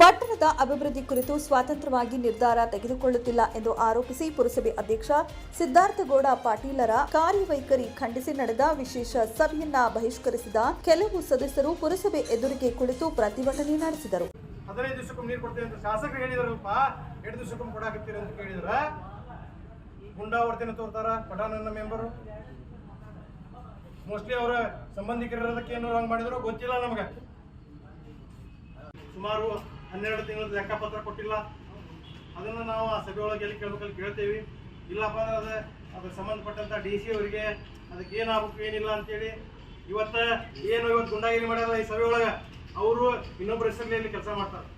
ಪಟ್ಟಣದ ಅಭಿವೃದ್ಧಿ ಕುರಿತು ಸ್ವತಂತ್ರವಾಗಿ ನಿರ್ಧಾರ ತೆಗೆದುಕೊಳ್ಳುತ್ತಿಲ್ಲ ಎಂದು ಆರೋಪಿಸಿ ಪುರಸಭೆ ಅಧ್ಯಕ್ಷ ಸಿದ್ಧಾರ್ಥಗೌಡ ಪಾಟೀಲರ ಕಾರ್ಯವೈಖರಿ ಖಂಡಿಸಿ ನಡೆದ ವಿಶೇಷ ಸಭೆಯನ್ನ ಬಹಿಷ್ಕರಿಸಿದ ಕೆಲವು ಸದಸ್ಯರು ಪುರಸಭೆ ಎದುರಿಗೆ ಕುಳಿತು ಪ್ರತಿಭಟನೆ ನಡೆಸಿದರು. ಹದಿನೈದು ದಿವಸಕ್ಕೊಮ್ಮೆ ನೀರು ಕೊಡ್ತೇವೆ ಅಂತ ಎರಡು ದಿವಸಕ್ಕೊಮ್ಮೆ ಕೊಡಾಕತ್ತೀರಿ ಅಂತ ಕೇಳಿದ್ರ. ತೋರ್ತಾರ ಪಠಾಣನ ಮೆಂಬರು ಮೋಸ್ಟ್ಲಿ ಅವರ ಸಂಬಂಧಿಕರಿರೋದಕ್ಕೆ ಏನು ಹಂಗೆ ಮಾಡಿದ್ರು, ಗೊತ್ತಿಲ್ಲ ನಮಗೆ. ಸುಮಾರು ಹನ್ನೆರಡು ತಿಂಗಳ ಲೆಕ್ಕಪತ್ರ ಕೊಟ್ಟಿಲ್ಲ. ಅದನ್ನು ನಾವು ಆ ಸಭೆ ಒಳಗೆ ಎಲ್ಲಿ ಕೇಳ್ಬೇಕಲ್ಲಿ ಕೇಳ್ತೇವೆ. ಇಲ್ಲಪ್ಪ ಅಂದ್ರೆ ಅದು ಅದಕ್ಕೆ ಸಂಬಂಧಪಟ್ಟಂತ ಡಿ ಸಿ ಅವರಿಗೆ ಅದಕ್ಕೆ ಏನಾಗಬೇಕು, ಏನಿಲ್ಲ ಅಂತೇಳಿ ಇವತ್ತು ಏನು ಇವತ್ತು ಗುಂಡಾಗಿರಿ ಮಾಡ್ಯಾರ ಈ ಸಭೆ ಒಳಗೆ, ಅವರು ಇನ್ನೊಬ್ಬರ ಹೆಸರಲ್ಲಿ ಕೆಲಸ ಮಾಡ್ತಾರೆ.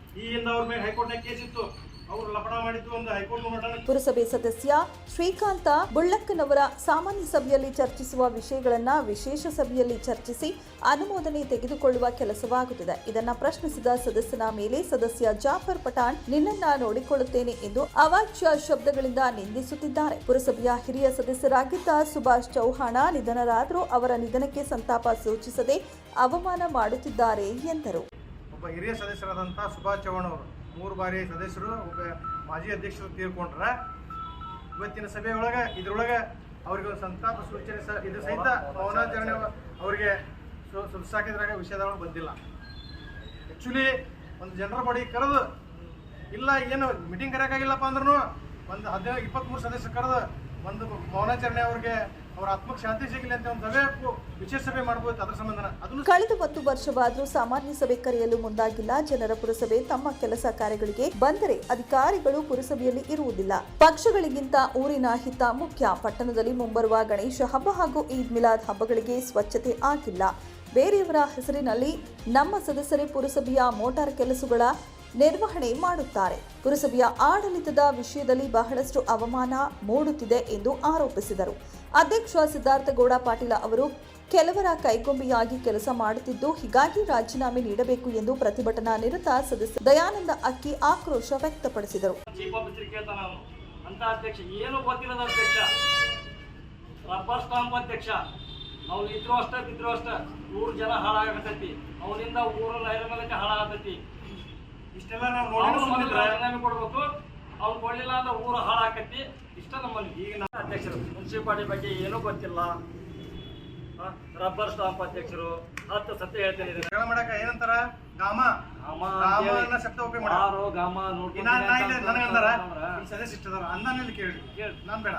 ಪುರಸಭೆ ಸದಸ್ಯ ಶ್ರೀಕಾಂತ ಬುಳ್ಳಕ್ಕನವರ ಸಾಮಾನ್ಯ ಸಭೆಯಲ್ಲಿ ಚರ್ಚಿಸುವ ವಿಷಯಗಳನ್ನ ವಿಶೇಷ ಸಭೆಯಲ್ಲಿ ಚರ್ಚಿಸಿ ಅನುಮೋದನೆ ತೆಗೆದುಕೊಳ್ಳುವ ಕೆಲಸವಾಗುತ್ತಿದೆ. ಇದನ್ನ ಪ್ರಶ್ನಿಸಿದ ಸದಸ್ಯನ ಮೇಲೆ ಸದಸ್ಯ ಜಾಫರ್ ಪಠಾಣ್ ನಿನ್ನನ್ನ ನೋಡಿಕೊಳ್ಳುತ್ತೇನೆ ಎಂದು ಅವಾಚ್ಯ ಶಬ್ದಗಳಿಂದ ನಿಂದಿಸುತ್ತಿದ್ದಾರೆ. ಪುರಸಭೆಯ ಹಿರಿಯ ಸದಸ್ಯರಾಗಿದ್ದ ಸುಭಾಷ್ ಚೌಹಾಣ ನಿಧನರಾದರೂ ಅವರ ನಿಧನಕ್ಕೆ ಸಂತಾಪ ಸೂಚಿಸದೆ ಅವಮಾನ ಮಾಡುತ್ತಿದ್ದಾರೆ ಎಂದರು. ಒಬ್ಬ ಹಿರಿಯ ಸದಸ್ಯರಾದಂಥ ಸುಭಾಷ್ ಚವ್ಹಾಣ್ ಅವರು. ಮೂರು ಬಾರಿ ಸದಸ್ಯರು, ಒಬ್ಬ ಮಾಜಿ ಅಧ್ಯಕ್ಷರು ತೀರ್ಕೊಂಡ್ರೆ ಇವತ್ತಿನ ಸಭೆಯೊಳಗೆ, ಇದರೊಳಗೆ ಅವ್ರಿಗೆ ಒಂದು ಸಂತಾಪ ಸೂಚನೆ ಸ, ಇದು ಸಹಿತ ಮೌನಾಚರಣೆ ಅವರಿಗೆ ಸುಸಾಕಿದ್ರಾಗ ವಿಷಯದೊಳಗೆ ಬಂದಿಲ್ಲ. ಆ್ಯಕ್ಚುಲಿ ಒಂದು ಜನರ ಬಡಿ ಕರೆದು, ಇಲ್ಲ, ಏನು ಮೀಟಿಂಗ್ ಕರೆಯೋಕ್ಕಾಗಿಲ್ಲಪ್ಪ ಅಂದ್ರೂ ಒಂದು ಹದಿನೈದು ಇಪ್ಪತ್ತ್ಮೂರು ಸದಸ್ಯರು ಕರೆದು ಒಂದು ಮೌನಾಚರಣೆ ಅವ್ರಿಗೆ ಕಳೆದ ಒಂದು ವರ್ಷವಾದರೂ ಸಾಮಾನ್ಯ ಸಭೆ ಕರೆಯಲು ಮುಂದಾಗಿಲ್ಲ. ಜನರ ಪುರಸಭೆ ತಮ್ಮ ಕೆಲಸ ಕಾರ್ಯಗಳಿಗೆ ಬಂದರೆ ಅಧಿಕಾರಿಗಳು ಪುರಸಭೆಯಲ್ಲಿ ಇರುವುದಿಲ್ಲ. ಪಕ್ಷಗಳಿಗಿಂತ ಊರಿನ ಹಿತ ಮುಖ್ಯ. ಪಟ್ಟಣದಲ್ಲಿ ಮುಂಬರುವ ಗಣೇಶ ಹಬ್ಬ ಹಾಗೂ ಈದ್ ಮಿಲಾದ್ ಹಬ್ಬಗಳಿಗೆ ಸ್ವಚ್ಛತೆ ಆಗಿಲ್ಲ. ಬೇರೆಯವರ ಹೆಸರಿನಲ್ಲಿ ನಮ್ಮ ಸದಸ್ಯರೇ ಪುರಸಭೆಯ ಮೋಟಾರ್ ಕೆಲಸಗಳ ನಿರ್ವಹಣೆ ಮಾಡುತ್ತಾರೆ. ಪುರಸಭೆಯ ಆಡಳಿತದ ವಿಷಯದಲ್ಲಿ ಬಹಳಷ್ಟು ಅವಮಾನ ಮೂಡುತ್ತಿದೆ ಎಂದು ಆರೋಪಿಸಿದರು. ಅಧ್ಯಕ್ಷ ಸಿದ್ಧಾರ್ಥಗೌಡ ಪಾಟೀಲ ಅವರು, ಕೆಲವರ ಕೈಗೊಂಬೆಯಾಗಿ ಕೆಲಸ ಮಾಡುತ್ತಿದ್ದು ಹೀಗಾಗಿ ರಾಜೀನಾಮೆ ನೀಡಬೇಕು ಎಂದು ಪ್ರತಿಭಟನಾ ನಿರತ ಸದಸ್ಯ ದಯಾನಂದ ಅಕ್ಕಿ ಆಕ್ರೋಶ ವ್ಯಕ್ತಪಡಿಸಿದರು. ಅವನು ಇದ್ರು ಅಷ್ಟ, ಬಿದ್ರು ಅಷ್ಟ. ಜನ ಹಾಳಾಗತೈತಿ ಅವನಿಂದ ಊರ ಮೇಲೆ ಹಾಳಾಗತೈತಿ ಇಷ್ಟೆಲ್ಲ ನಾವು ನೋಡಿ ರಾಜೀನಾಮೆ ಕೊಡ್ಬೇಕು. ಅವ್ನು ಕೊಡ್ಲಿಲ್ಲ ಅಂದ್ರೆ ಊರು ಹಾಳಾಕತಿ ಇಷ್ಟ ನಮ್ಮಲ್ಲಿ. ಈಗ ನಾ- ಅಧ್ಯಕ್ಷರು. ಮುನ್ಸಿಪಾಲ್ಟಿ ಬಗ್ಗೆ ಏನೂ ಗೊತ್ತಿಲ್ಲ. ರಬ್ಬರ್ ಸ್ಟಾಂಪ್ ಅಧ್ಯಕ್ಷರು. ಹತ್ತು ಸತ್ಯ ಹೇಳ್ತೀನಿ. ಮಾಡಕ ಏನಂತಾರ? ಗಾಮ. ಗಾಮ ಗಾಮ ಅಂತೇಳಿ ಅನ್ನೋ ಶಬ್ದ ಉಪಯೋಗ ಮಾಡ ಯಾರು ಗಾಮ ಈಗ ನಾನ್ ನಾ ಇಲ್ಲಿ ನನಗಂದಾರ ನೋಡ್ಕೊಂಡ್ರೆ ಈ ಸದಸ್ಯ ಇಷ್ಟದಾರ ಅಂದಾನಲ್ಲಿ ಕೇಳಿ. ಕೇಳಿ. ನಾನ್ ಬೇಡ.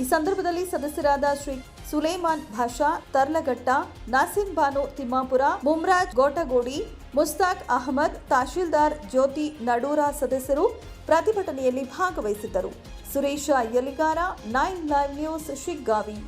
ಈ ಸಂದರ್ಭದಲ್ಲಿ ಸದಸ್ಯರಾದ ಶ್ರೀ ಸುಲೇಮಾನ್ ಭಾಷಾ, ತರ್ಲಘಟ್ಟ ನಾಸಿಂ ಬಾನು ತಿಮ್ಮಾಪುರ, ಮುಮ್ರಾಜ್ ಗೋಟಗೋಡಿ, ಮುಸ್ತಾಕ್ ಅಹಮದ್, ತಹಶೀಲ್ದಾರ್ ಜ್ಯೋತಿ ನಡೂರ ಸದಸ್ಯರು ಪ್ರತಿಭಟನೆಯಲ್ಲಿ ಭಾಗವಹಿಸಿದ್ದರು. Suresh Yaligar, nine live news, Shiggavi.